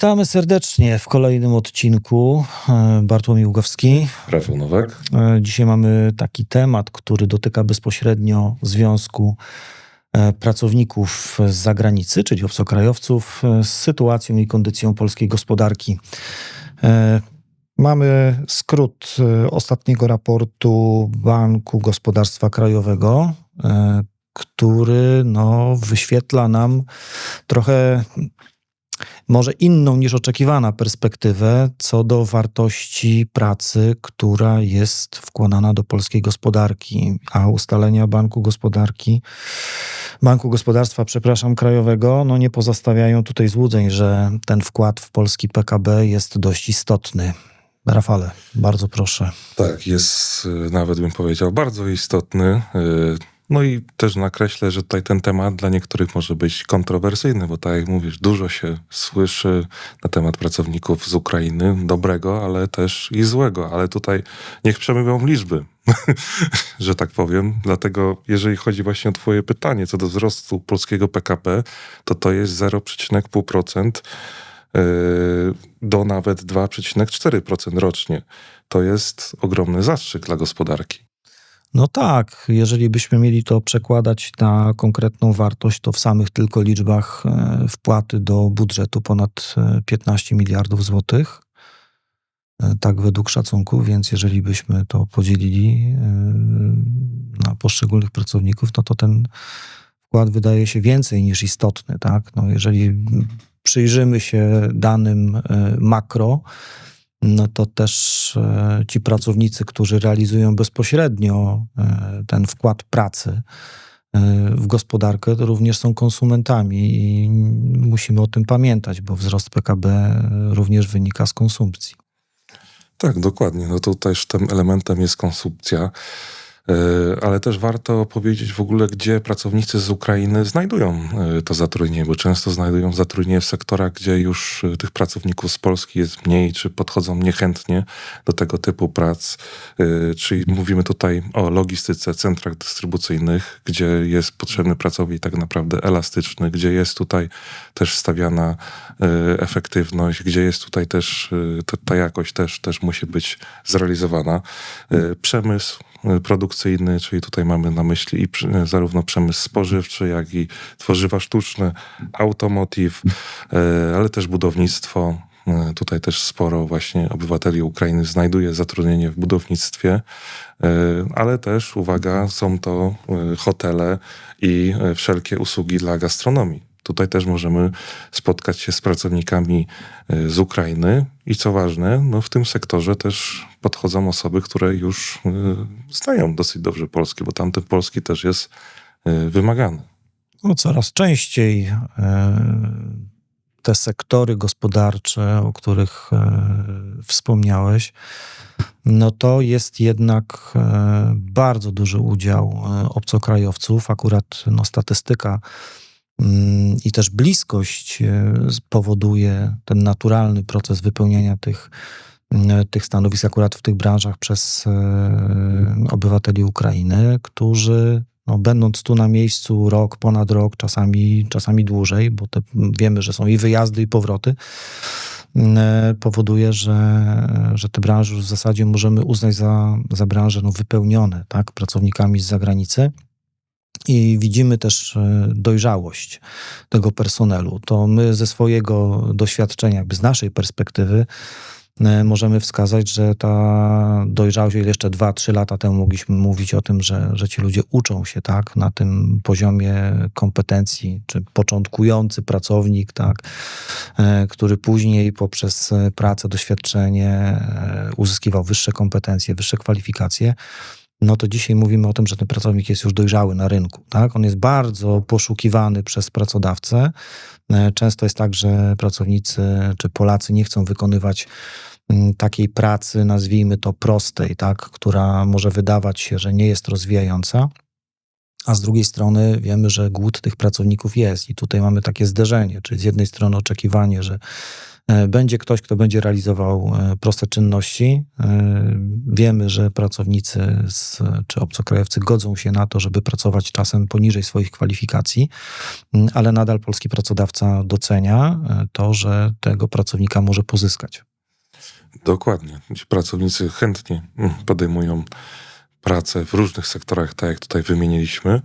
Witamy serdecznie w kolejnym odcinku. E, Bartłomiej Ługowski. Rafał Nowak. E, Dzisiaj mamy taki temat, który dotyka bezpośrednio związku e, pracowników z zagranicy, czyli obcokrajowców, z sytuacją i kondycją polskiej gospodarki. Mamy skrót ostatniego raportu Banku Gospodarstwa Krajowego, który no, wyświetla nam trochę może inną niż oczekiwana perspektywę co do wartości pracy, która jest wkładana do polskiej gospodarki, a ustalenia Banku Gospodarki, Banku Gospodarstwa, przepraszam, Krajowego, no nie pozostawiają tutaj złudzeń, że ten wkład w polski PKB jest dość istotny. Rafale, bardzo proszę. Tak, jest y, nawet bym powiedział bardzo istotny. No i też nakreślę, że tutaj ten temat dla niektórych może być kontrowersyjny, bo tak jak mówisz, dużo się słyszy na temat pracowników z Ukrainy, dobrego, ale też i złego, ale tutaj niech przemówią liczby, że tak powiem. Dlatego jeżeli chodzi właśnie o twoje pytanie co do wzrostu polskiego PKB, to to jest 0,5% y, do nawet 2,4% rocznie. To jest ogromny zastrzyk dla gospodarki. No tak, jeżeli byśmy mieli to przekładać na konkretną wartość, to w samych tylko liczbach e, wpłaty do budżetu ponad e, 15 miliardów złotych. E, Tak według szacunków, więc jeżeli byśmy to podzielili e, na poszczególnych pracowników, no to ten wkład wydaje się więcej niż istotny. Tak? No jeżeli przyjrzymy się danym e, makro, no to też e, ci pracownicy, którzy realizują bezpośrednio e, ten wkład pracy e, w gospodarkę, to również są konsumentami i musimy o tym pamiętać, bo wzrost PKB również wynika z konsumpcji. Tak, dokładnie. No to też tym elementem jest konsumpcja. E, Ale też warto powiedzieć w ogóle, gdzie pracownicy z Ukrainy znajdują e, to zatrudnienie, bo często znajdują zatrudnienie w sektorach, gdzie już e, tych pracowników z Polski jest mniej, czy podchodzą niechętnie do tego typu prac. Czyli mówimy tutaj o logistyce, centrach dystrybucyjnych, gdzie jest potrzebny pracownik tak naprawdę elastyczny, gdzie jest tutaj też stawiana efektywność, gdzie jest tutaj też ta, jakość też, też musi być zrealizowana. Przemysł e, produkcyjny, czyli tutaj mamy na myśli i przy- zarówno przemysł spożywczy, jak i tworzywa sztuczne, automotive, e, ale też budownictwo. E, Tutaj też sporo właśnie obywateli Ukrainy znajduje zatrudnienie w budownictwie, e, ale też, uwaga, są to e, hotele i e, wszelkie usługi dla gastronomii. Tutaj też możemy spotkać się z pracownikami e, z Ukrainy i co ważne, no w tym sektorze też podchodzą osoby, które już e, znają dosyć dobrze polski, bo tamten polski też jest e, wymagany. No, coraz częściej te sektory gospodarcze, o których wspomniałeś, no to jest jednak bardzo duży udział obcokrajowców. Akurat no, statystyka i też bliskość e, powoduje ten naturalny proces wypełniania tych, m, tych stanowisk akurat w tych branżach przez e, obywateli Ukrainy, którzy no, będąc tu na miejscu rok, ponad rok, czasami, czasami dłużej, bo te, wiemy, że są i wyjazdy, i powroty, e, powoduje, że, że te branże w zasadzie możemy uznać za, za branże no, wypełnione tak, pracownikami z zagranicy. I widzimy też e, dojrzałość tego personelu. To my ze swojego doświadczenia, jakby z naszej perspektywy, e, możemy wskazać, że ta dojrzałość, jeszcze 2-3 lata temu mogliśmy mówić o tym, że, że ci ludzie uczą się tak, na tym poziomie kompetencji, czy początkujący pracownik, tak, e, który później poprzez pracę, doświadczenie uzyskiwał wyższe kompetencje, wyższe kwalifikacje, no to dzisiaj mówimy o tym, że ten pracownik jest już dojrzały na rynku. Tak? On jest bardzo poszukiwany przez pracodawcę. E, Często jest tak, że pracownicy czy Polacy nie chcą wykonywać mm, takiej pracy, nazwijmy to prostej, tak? która może wydawać się, że nie jest rozwijająca. A z drugiej strony wiemy, że głód tych pracowników jest, i tutaj mamy takie zderzenie, czyli z jednej strony oczekiwanie, że Będzie ktoś, kto będzie realizował e, proste czynności. E, Wiemy, że pracownicy z, czy obcokrajowcy godzą się na to, żeby pracować czasem poniżej swoich kwalifikacji, ale nadal polski pracodawca docenia e, to, że tego pracownika może pozyskać. Dokładnie. Ci pracownicy chętnie mm, podejmują pracę w różnych sektorach, tak jak tutaj wymieniliśmy,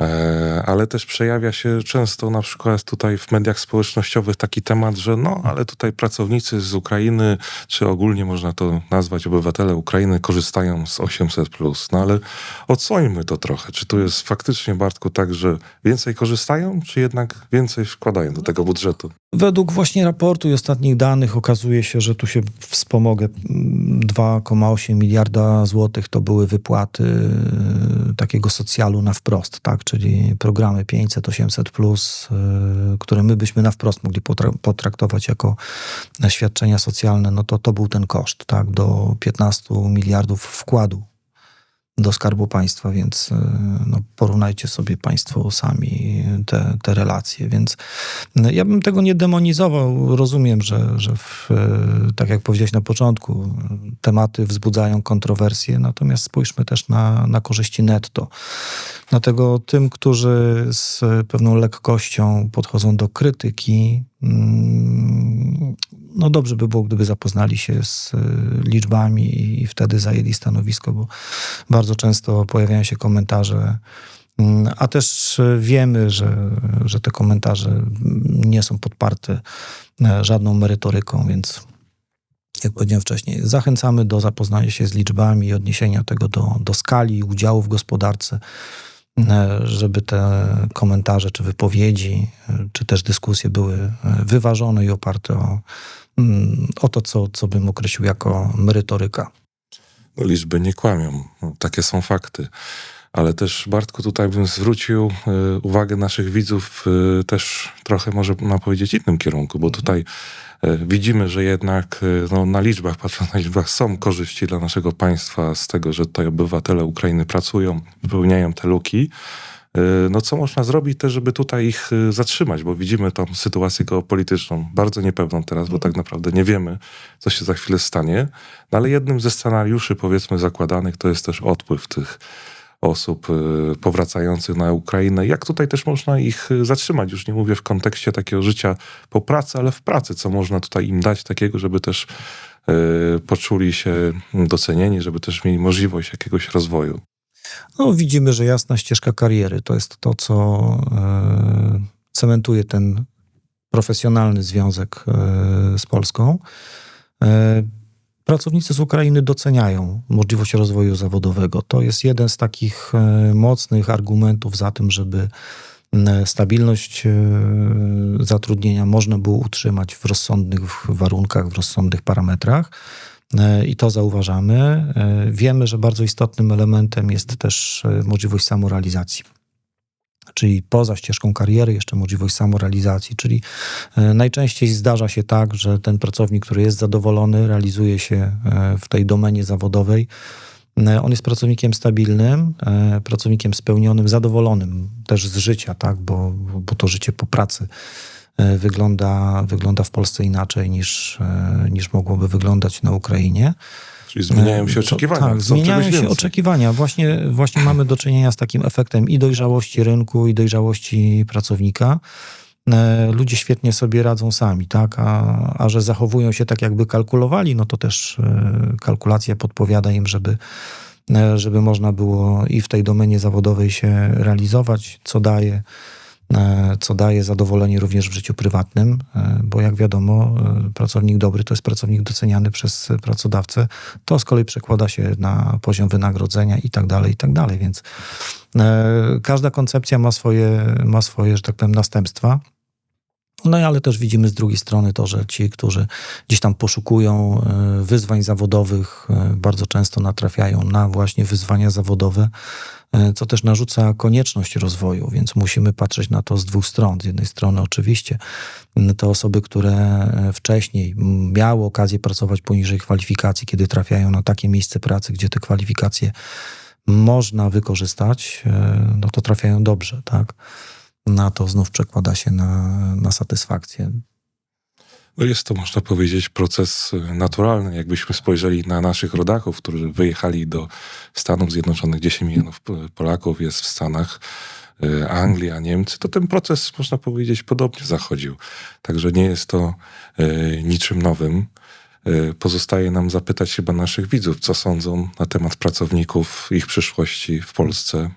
e, ale też przejawia się często na przykład tutaj w mediach społecznościowych taki temat, że no, ale tutaj pracownicy z Ukrainy, czy ogólnie można to nazwać obywatele Ukrainy, korzystają z 800+. No ale odsłońmy to trochę. Czy tu jest faktycznie, Bartku, tak, że więcej korzystają, czy jednak więcej wkładają do tego budżetu? Według właśnie raportu i ostatnich danych okazuje się, że tu się wspomogę mm, 2,8 miliarda złotych to były wypłaty y, takiego socjalu na wprost, tak? czyli programy 500, 800, plus, y, które my byśmy na wprost mogli potra- potraktować jako świadczenia socjalne, no to to był ten koszt, tak? do 15 miliardów wkładu do Skarbu Państwa, więc y, no, porównajcie sobie Państwo sami te, te relacje. Więc no, ja bym tego nie demonizował. Rozumiem, że, że w, y, tak jak powiedziałeś na początku, tematy wzbudzają kontrowersje, natomiast spójrzmy też na, na korzyści netto. Dlatego tym, którzy z pewną lekkością podchodzą do krytyki, mm, no dobrze by było, gdyby zapoznali się z y, liczbami i wtedy zajęli stanowisko, bo bardzo często pojawiają się komentarze, mm, a też y, wiemy, że, że te komentarze nie są podparte e, żadną merytoryką, więc jak powiedziałem wcześniej, zachęcamy do zapoznania się z liczbami i odniesienia tego do, do skali udziału w gospodarce, e, żeby te komentarze czy wypowiedzi, e, czy też dyskusje były e, wyważone i oparte o, mm, o to, co, co bym określił jako merytoryka. No, liczby nie kłamią. No, takie są fakty. Ale też, Bartku, tutaj bym zwrócił y, uwagę naszych widzów y, też trochę, może mam powiedzieć, innym kierunku, bo tutaj y, widzimy, że jednak no, na liczbach, patrząc na liczbach, są korzyści dla naszego państwa z tego, że tutaj obywatele Ukrainy pracują, wypełniają te luki. No co można zrobić też, żeby tutaj ich zatrzymać, bo widzimy tą sytuację geopolityczną bardzo niepewną teraz, bo tak naprawdę nie wiemy, co się za chwilę stanie. No ale jednym ze scenariuszy, powiedzmy, zakładanych to jest też odpływ tych osób y, powracających na Ukrainę. Jak tutaj też można ich y, zatrzymać? Już nie mówię w kontekście takiego życia po pracy, ale w pracy, co można tutaj im dać takiego, żeby też y, poczuli się docenieni, żeby też mieli możliwość jakiegoś rozwoju. No, widzimy, że jasna ścieżka kariery to jest to, co cementuje ten profesjonalny związek z Polską. E, pracownicy z Ukrainy doceniają możliwość rozwoju zawodowego. To jest jeden z takich e, mocnych argumentów za tym, żeby m, stabilność e, zatrudnienia można było utrzymać w rozsądnych warunkach, w rozsądnych parametrach. E, I to zauważamy. E, Wiemy, że bardzo istotnym elementem jest też e, możliwość samorealizacji. Czyli poza ścieżką kariery, jeszcze możliwość samorealizacji. Czyli e, najczęściej zdarza się tak, że ten pracownik, który jest zadowolony, realizuje się e, w tej domenie zawodowej. E, On jest pracownikiem stabilnym, pracownikiem spełnionym, zadowolonym też z życia, tak? bo, bo to życie po pracy wygląda, wygląda w Polsce inaczej niż, e, niż mogłoby wyglądać na Ukrainie. Czyli zmieniają się To- oczekiwania. Tak, chcą zmieniają się więcej. oczekiwania. Właśnie, właśnie mamy do czynienia z takim efektem i dojrzałości rynku, i dojrzałości pracownika. E, Ludzie świetnie sobie radzą sami, tak? A, a że zachowują się tak, jakby kalkulowali, no to też e, kalkulacja podpowiada im, żeby, e, żeby można było i w tej domenie zawodowej się realizować, co daje, e, co daje zadowolenie również w życiu prywatnym, e, bo jak wiadomo, e, pracownik dobry to jest pracownik doceniany przez pracodawcę. To z kolei przekłada się na poziom wynagrodzenia i tak dalej, i tak dalej. Więc e, każda koncepcja ma swoje, ma swoje, że tak powiem, następstwa. No ale też widzimy z drugiej strony to, że ci, którzy gdzieś tam poszukują e, wyzwań zawodowych, e, bardzo często natrafiają na właśnie wyzwania zawodowe, e, co też narzuca konieczność rozwoju, więc musimy patrzeć na to z dwóch stron. Z jednej strony oczywiście te osoby, które e, wcześniej miały okazję pracować poniżej kwalifikacji, kiedy trafiają na takie miejsce pracy, gdzie te kwalifikacje można wykorzystać, e, no to trafiają dobrze, tak? Na to znów przekłada się na, na satysfakcję. No jest to, można powiedzieć, proces y, naturalny. Jakbyśmy spojrzeli na naszych rodaków, którzy wyjechali do Stanów Zjednoczonych, 10 milionów Polaków jest w Stanach, y, Anglia, Niemcy, to ten proces, można powiedzieć, podobnie zachodził. Także nie jest to y, niczym nowym. Pozostaje nam zapytać chyba naszych widzów, co sądzą na temat pracowników, ich przyszłości w Polsce.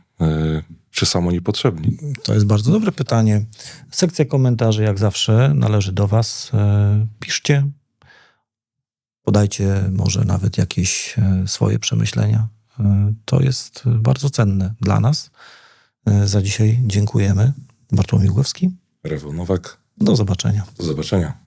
Czy są oni potrzebni? To jest bardzo dobre pytanie. Sekcja komentarzy, jak zawsze, należy do Was. E, Piszcie, podajcie może nawet jakieś e, swoje przemyślenia. E, To jest bardzo cenne dla nas. Za dzisiaj dziękujemy. Bartłomiej Głowski. Rafał Nowak, Do zobaczenia. do zobaczenia.